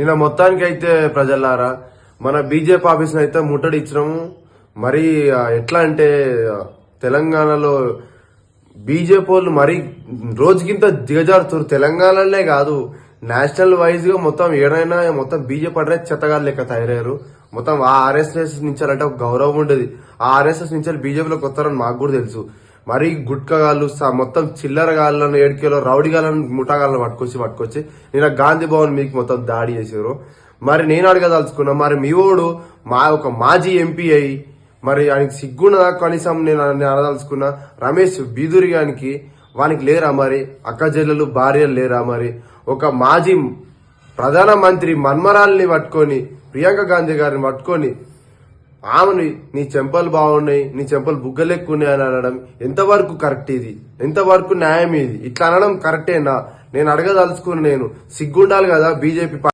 నిన్న మొత్తానికి అయితే ప్రజలారా మన బీజేపీ ఆఫీస్ అయితే ముట్టడి ఇచ్చినాము మరి ఎట్లా అంటే తెలంగాణలో బీజేపీ వాళ్ళు మరి రోజుకింత దిగజారుతారు తెలంగాణలోనే కాదు నేషనల్ వైజ్గా మొత్తం ఏడైనా మొత్తం బీజేపీ అంటే చెత్తగారు లెక్క తయారయ్యారు. మొత్తం ఆ ఆర్ఎస్ఎస్ నుంచి అంటే ఒక గౌరవం ఉండేది. ఆ ఆర్ఎస్ఎస్ నుంచి బీజేపీలోకి వస్తారని మాకు కూడా తెలుసు. మరి గుట్కగాళ్ళు మొత్తం చిల్లర గాళ్ళను ఏడికేలో రౌడీ గాళ్ళను ముఠాగాళ్ళను పట్టుకొచ్చి పట్టుకొచ్చి నేను గాంధీ భవన్ మీకు మొత్తం దాడి చేసారు మరి నేను అడగదలుచుకున్నా మరి మీ ఓడు మా ఒక మాజీ ఎంపీ అయి మరి ఆయనకి సిగ్గున్నదా కనీసం నేను నేను అనదలుచుకున్నా రమేష్ బీదూరి గానికి వానికి లేరా మరి? అక్క చెల్లెలు భార్యలు లేరా మరి? ఒక మాజీ ప్రధానమంత్రి మన్మరాల్ని పట్టుకొని ప్రియాంక గాంధీ గారిని పట్టుకొని ఆమెని నీ చెంపలు బాగున్నాయి నీ చెంపలు బుగ్గలెక్కున్నాయి అని అనడం ఎంతవరకు కరెక్ట్ ఇది? ఎంతవరకు న్యాయం ఇది? ఇట్లా అనడం కరెక్టేనా? నేను అడగదలుచుకుని నేను సిగ్గుండాలి కదా బీజేపీ